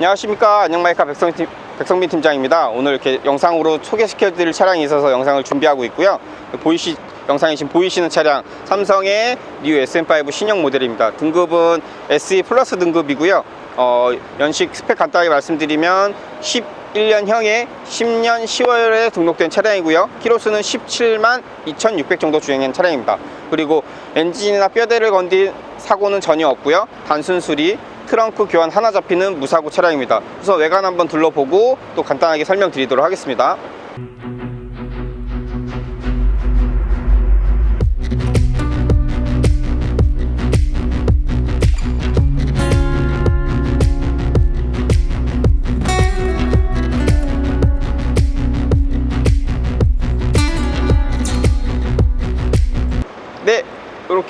안녕하십니까. 안녕마이카 백성, 팀, 백성민 팀장입니다. 오늘 이렇게 영상으로 소개시켜 드릴 차량이 있어서 영상을 준비하고 있고요. 보이시 영상에 지금 보이시는 차량 삼성의 뉴 SM5 신형 모델입니다. 등급은 SE 플러스 등급이고요. 어, 연식 스펙 간단하게 말씀드리면 11년형에 10년 10월에 등록된 차량이고요 키로수는 17만 2600 정도 주행한 차량입니다 그리고 엔진이나 뼈대를 건든 사고는 전혀 없고요 단순 수리 트렁크 교환 하나 잡히는 무사고 차량입니다. 그래서 외관 한번 둘러보고 또 간단하게 설명드리도록 하겠습니다.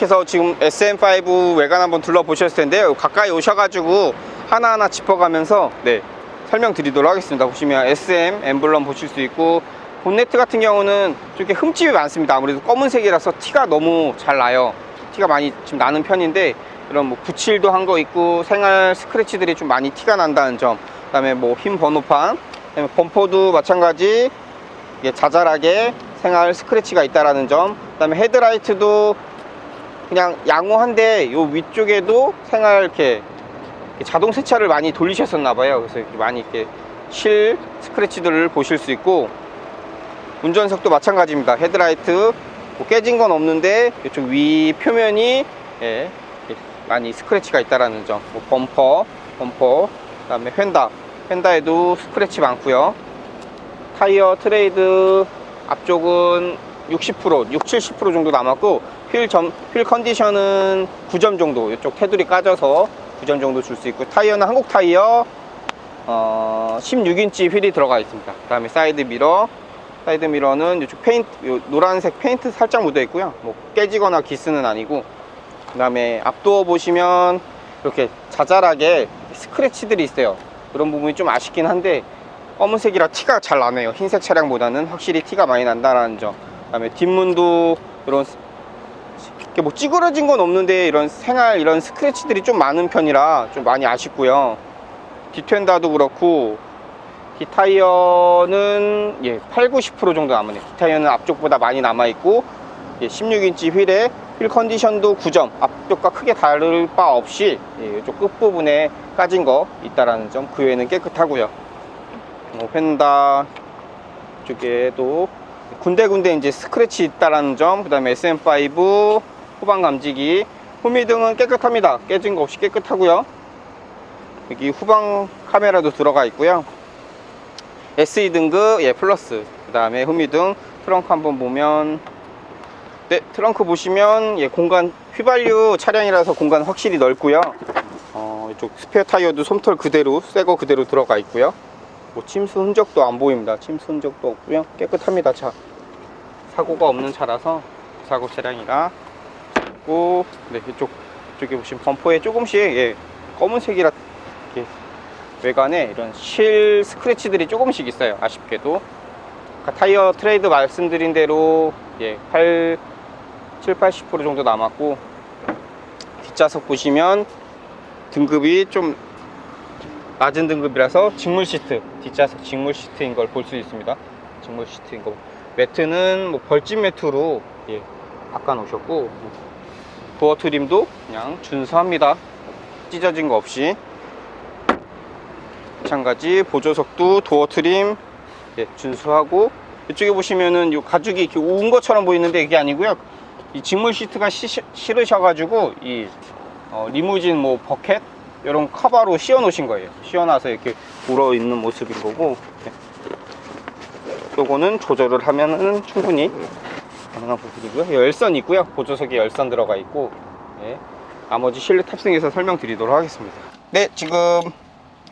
이렇게 해서 지금 SM5 외관 한번 둘러보셨을 텐데요. 가까이 오셔가지고 하나하나 짚어가면서 네, 설명드리도록 하겠습니다. 보시면 SM 엠블럼 보실 수 있고 본네트 같은 경우는 좀 이렇게 흠집이 많습니다. 아무래도 검은색이라서 티가 너무 잘 나요. 티가 많이 지금 나는 편인데 이런 뭐 붙일도 한 거 있고 생활 스크래치들이 좀 많이 티가 난다는 점. 그다음에 뭐 흰 번호판, 그다음에 범퍼도 마찬가지 자잘하게 생활 스크래치가 있다라는 점. 그다음에 헤드라이트도 그냥 양호한데 요 위쪽에도 생활 이렇게 자동 세차를 많이 돌리셨었나 봐요. 그래서 이렇게 많이 이렇게 실 스크래치들을 보실 수 있고 운전석도 마찬가지입니다. 헤드라이트 뭐 깨진 건 없는데 이쪽 위 표면이 예, 많이 스크래치가 있다라는 점. 뭐 범퍼, 범퍼, 그 다음에 휀다, 휀다에도 스크래치 많고요. 타이어 트레이드 앞쪽은 60%, 6, 70% 정도 남았고 휠, 점, 휠 컨디션은 9점 정도. 이쪽 테두리 까져서 9점 정도 줄 수 있고 타이어는 한국 타이어 어, 16인치 휠이 들어가 있습니다. 그 다음에 사이드 미러. 사이드 미러는 이쪽 페인트 요 노란색 페인트 살짝 묻어 있고요. 뭐 깨지거나 기스는 아니고 그 다음에 앞도어 보시면 이렇게 자잘하게 스크래치들이 있어요. 그런 부분이 좀 아쉽긴 한데 검은색이라 티가 잘 나네요. 흰색 차량보다는 확실히 티가 많이 난다는 점. 그 다음에 뒷문도 이런 이렇게 뭐 찌그러진 건 없는데 이런 생활 이런 스크래치들이 좀 많은 편이라 좀 많이 아쉽고요. 뒷텐다도 그렇고 뒷 타이어는 예, 8, 90% 정도 남으네요. 뒷 타이어는 앞쪽보다 많이 남아있고 예, 16인치 휠에 휠 컨디션도 9점 앞쪽과 크게 다를 바 없이 예, 이쪽 끝부분에 까진 거 있다라는 점 그 외에는 깨끗하고요. 뭐 펜다 쪽에도 군데군데 이제 스크래치 있다라는 점, 그 다음에 SM5 후방 감지기, 후미등은 깨끗합니다. 깨진 거 없이 깨끗하고요. 여기 후방 카메라도 들어가 있고요. SE 등급 예 플러스, 그 다음에 후미등 트렁크 한번 보면 네 트렁크 보시면 예 공간 휘발유 차량이라서 공간 확실히 넓고요. 어, 이쪽 스페어 타이어도 솜털 그대로 새 거 그대로 들어가 있고요. 뭐 침수 흔적도 안 보입니다. 침수 흔적도 없고요. 깨끗합니다. 차 사고가 없는 차라서 사고 차량이라 있고 네 이쪽 이쪽에 보시면 범퍼에 조금씩 예, 검은색이라 이렇게 외관에 이런 실 스크래치들이 조금씩 있어요. 아쉽게도 아까 타이어 트레이드 말씀드린 대로 예, 8, 7, 80% 정도 남았고 뒷좌석 보시면 등급이 좀 낮은 등급이라서 직물 시트 뒷좌석 직물 시트인 걸 볼 수 있습니다. 직물 시트인 거. 매트는 뭐 벌집 매트로 예, 바꿔 놓으셨고 도어 트림도 그냥 준수합니다. 찢어진 거 없이. 마찬가지 보조석도 도어 트림 예, 준수하고 이쪽에 보시면은 요 가죽이 이렇게 운 것처럼 보이는데 이게 아니고요. 이 직물 시트가 시, 싫으셔가지고 이 어, 리무진 뭐 버켓 이런 커버로 씌워 놓으신 거예요. 씌워 놔서 이렇게 울어 있는 모습인 거고 네. 요거는 조절을 하면은 충분히 가능한 부분이고요. 열선 있고요. 보조석에 열선 들어가 있고 네. 나머지 실내 탑승해서 설명드리도록 하겠습니다. 네 지금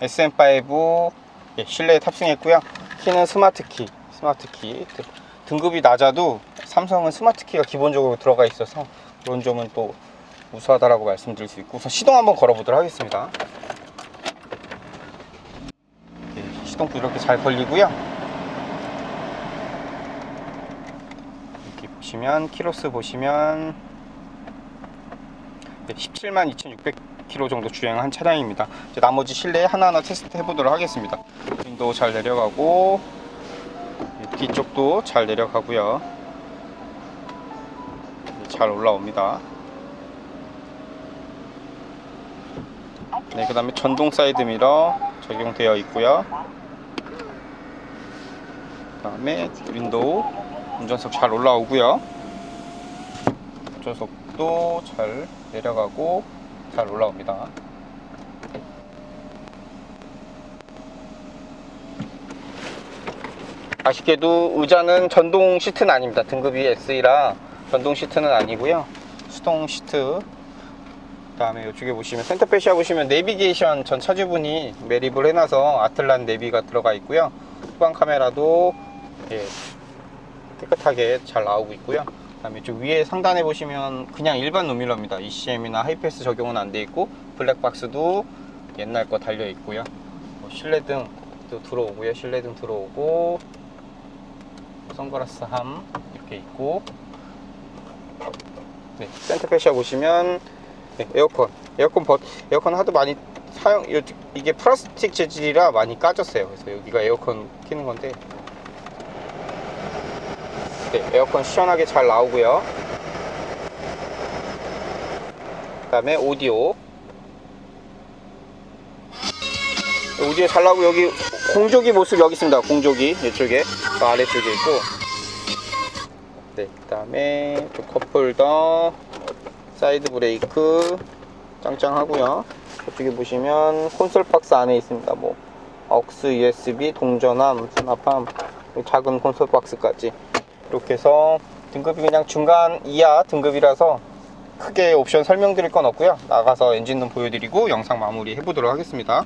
SM5 예, 실내에 탑승했고요. 키는 스마트 키 스마트 키. 등급이 낮아도 삼성은 스마트 키가 기본적으로 들어가 있어서 그런 점은 또 우수하다라고 말씀드릴 수 있고 우선 시동 한번 걸어보도록 하겠습니다 예, 시동도 이렇게 잘 걸리고요 보시면 키로수 보시면 17만 2,600km 정도 주행한 차량입니다. 이제 나머지 실내 하나하나 테스트 해보도록 하겠습니다. 윈도우 잘 내려가고 이 뒤쪽도 잘 내려가고요. 잘 올라옵니다. 네, 그 다음에 전동 사이드 미러 적용되어 있고요. 그 다음에 윈도우 운전석 잘 올라오고요. 운전석도 잘 내려가고 잘 올라옵니다. 아쉽게도 의자는 전동 시트는 아닙니다. 등급이 SE라 전동 시트는 아니고요. 수동 시트. 그다음에 이쪽에 보시면 센터페시아 보시면 내비게이션 전 차주분이 매립을 해놔서 아틀란 내비가 들어가 있고요. 후방 카메라도 예, 깨끗하게 잘 나오고 있고요. 그 다음에 저 위에 상단에 보시면 그냥 일반 노밀러입니다. ECM이나 하이패스 적용은 안 돼 있고 블랙박스도 옛날 거 달려 있고요. 뭐 실내등도 들어오고요. 실내등 들어오고 선글라스 함 이렇게 있고 네, 센터페시아 보시면 네, 에어컨 에어컨 버, 에어컨 하도 많이 사용 요- 이게 플라스틱 재질이라 많이 까졌어요. 그래서 여기가 에어컨 키는 건데 네, 에어컨 시원하게 잘 나오고요. 그 다음에 오디오. 오디오 잘 나오고 여기 공조기 모습 여기 있습니다. 공조기 이쪽에 그 아래쪽에 있고. 네, 그 다음에 컵홀더, 사이드 브레이크 짱짱하고요. 저쪽에 보시면 콘솔 박스 안에 있습니다. 뭐 aux, USB, 동전함, 수납함, 작은 콘솔 박스까지. 이렇게 해서 등급이 그냥 중간 이하 등급이라서 크게 옵션 설명드릴 건 없고요 나가서 엔진룸 보여드리고 영상 마무리 해보도록 하겠습니다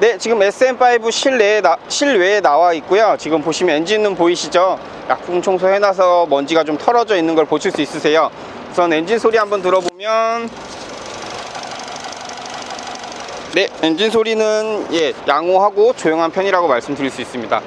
네 지금 SM5 실내에, 나, 실외에 나와 있고요. 지금 보시면 엔진룸 보이시죠? 약품 청소 해놔서 먼지가 좀 털어져 있는 걸 보실 수 있으세요. 우선 엔진 소리 한번 들어보면 네 엔진 소리는 예 양호하고 조용한 편이라고 말씀드릴 수 있습니다.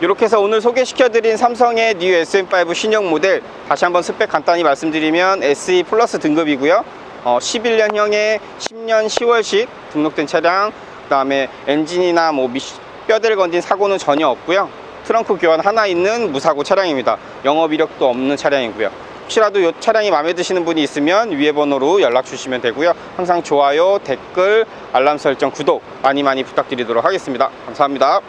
이렇게 해서 오늘 소개시켜드린 삼성의 뉴 SM5 신형 모델 다시 한번 스펙 간단히 말씀드리면 SE 플러스 등급이고요 어, 11년형의 10년 10월식 등록된 차량 그 다음에 엔진이나 뭐 미, 뼈대를 건진 사고는 전혀 없고요. 트렁크 교환 하나 있는 무사고 차량입니다. 영업 이력도 없는 차량이고요. 혹시라도 이 차량이 마음에 드시는 분이 있으면 위에 번호로 연락 주시면 되고요. 항상 좋아요 댓글 알람 설정 구독 많이 많이 부탁드리도록 하겠습니다. 감사합니다